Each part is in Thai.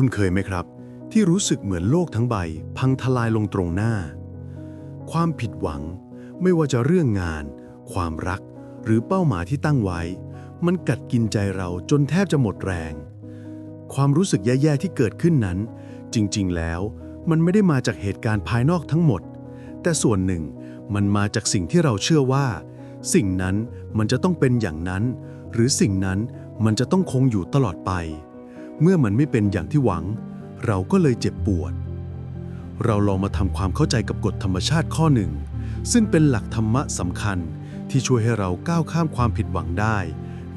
คุณเคยไหมครับ ที่รู้สึกเหมือนโลกทั้งใบ พังทลายลงตรงหน้า ความผิดหวัง ไม่ว่าจะเรื่องงาน ความรัก หรือเป้าหมายที่ตั้งไว้ มันกัดกินใจเราจนแทบจะหมดแรง ความรู้สึกแย่ๆที่เกิดขึ้นนั้น จริงๆแล้ว มันไม่ได้มาจากเหตุการณ์ภายนอกทั้งหมด แต่ส่วนหนึ่งมันมาจากสิ่งที่เราเชื่อว่า สิ่งนั้นมันจะต้องเป็นอย่างนั้น หรือสิ่งนั้นมันจะต้องคงอยู่ตลอดไป เมื่อมันไม่เป็นอย่างที่หวัง เราก็เลยเจ็บปวด เราลองมาทำความเข้าใจกับกฎธรรมชาติข้อหนึ่ง ซึ่งเป็นหลักธรรมะสำคัญที่ช่วยให้เราก้าวข้ามความผิดหวังได้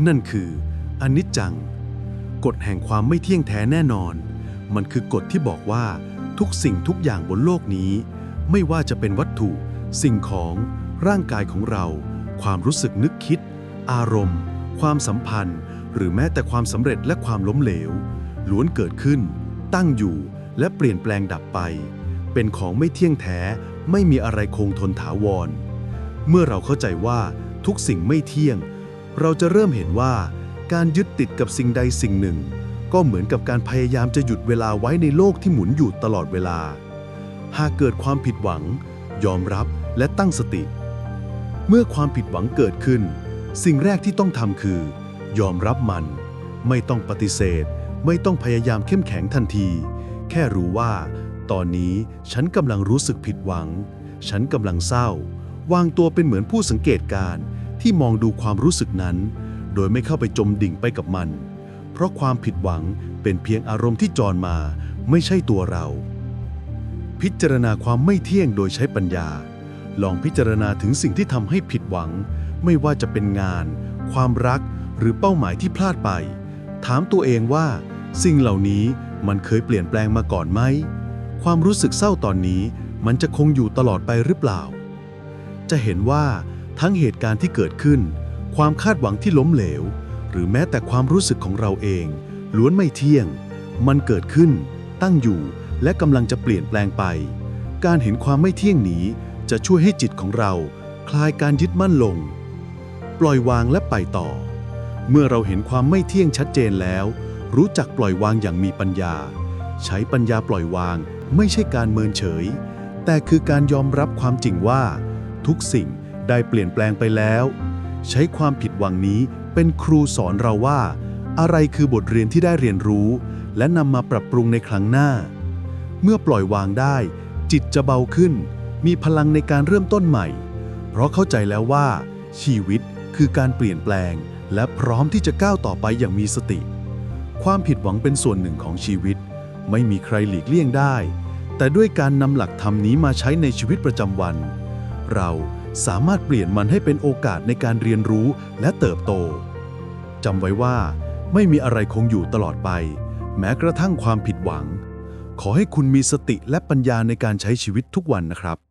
นั่นคืออนิจจัง กฎแห่งความไม่เที่ยงแท้แน่นอน มันคือกฎที่บอกว่าทุกสิ่งทุกอย่างบนโลกนี้ ไม่ว่าจะเป็นวัตถุ สิ่งของร่างกายของเรา ความรู้สึกนึกคิด อารมณ์ ความสัมพันธ์ หรือแม้แต่ความสำเร็จและความล้มเหลว ล้วนเกิดขึ้น ตั้งอยู่และเปลี่ยนแปลงดับไป เป็นของไม่เที่ยงแท้ไม่มีอะไรคงทนถาวร เมื่อเราเข้าใจว่าทุกสิ่งไม่เที่ยง เราจะเริ่มเห็นว่าการยึดติดกับสิ่งใดสิ่งหนึ่ง ก็เหมือนกับการพยายามจะหยุดเวลาไว้ในโลกที่หมุนอยู่ตลอดเวลา หากเกิดความผิดหวัง ยอมรับและตั้งสติ เมื่อความผิดหวังเกิดขึ้น สิ่งแรกที่ต้องทำคือ ยอมรับมัน ไม่ต้องปฏิเสธ ไม่ต้องพยายามเข้มแข็งทันที แค่รู้ว่า ตอนนี้ฉันกำลังรู้สึกผิดหวัง ฉันกำลังเศร้า วางตัวเป็นเหมือนผู้สังเกตการณ์ที่มองดูความรู้สึกนั้น โดยไม่เข้าไปจมดิ่งไปกับมัน เพราะความผิดหวังเป็นเพียงอารมณ์ที่จรมา ไม่ใช่ตัวเรา พิจารณาความไม่เที่ยงโดยใช้ปัญญา ลองพิจารณาถึงสิ่งที่ทำให้ผิดหวัง ไม่ว่าจะเป็นงาน ความรัก หรือเป้าหมายที่พลาดไป ถามตัวเองว่า สิ่งเหล่านี้มันเคยเปลี่ยนแปลงมาก่อนไหม ความรู้สึกเศร้าตอนนี้มันจะคงอยู่ตลอดไปหรือเปล่า จะเห็นว่าทั้งเหตุการณ์ที่เกิดขึ้น ความคาดหวังที่ล้มเหลว หรือแม้แต่ความรู้สึกของเราเอง ล้วนไม่เที่ยง มันเกิดขึ้น ตั้งอยู่และกำลังจะเปลี่ยนแปลงไป การเห็นความไม่เที่ยงนี้จะช่วยให้จิตของเรา คลายการยึดมั่นลง ปล่อยวางและไปต่อ เมื่อเราเห็นความไม่เที่ยงชัดเจนแล้ว รู้จักปล่อยวางอย่างมีปัญญา ใช้ปัญญาปล่อยวาง ไม่ใช่การเมินเฉย แต่คือการยอมรับความจริงว่า ทุกสิ่งได้เปลี่ยนแปลงไปแล้ว ใช้ความผิดหวังนี้เป็นครูสอนเราว่า อะไรคือบทเรียนที่ได้เรียนรู้ และนำมาปรับปรุงในครั้งหน้า เมื่อปล่อยวางได้ จิตจะเบาขึ้น มีพลังในการเริ่มต้นใหม่ เพราะเข้าใจแล้วว่า ชีวิตคือการเปลี่ยนแปลง และพร้อมที่จะก้าวต่อไปอย่างมีสติ ความผิดหวังเป็นส่วนหนึ่งของชีวิต ไม่มีใครหลีกเลี่ยงได้ แต่ด้วยการนำหลักธรรมนี้มาใช้ในชีวิตประจำวัน เราสามารถเปลี่ยนมันให้เป็นโอกาสในการเรียนรู้และเติบโตจำไว้ว่า ไม่มีอะไรคงอยู่ตลอดไป แม้กระทั่งความผิดหวัง ขอให้คุณมีสติและปัญญาในการใช้ชีวิตทุกวันนะครับ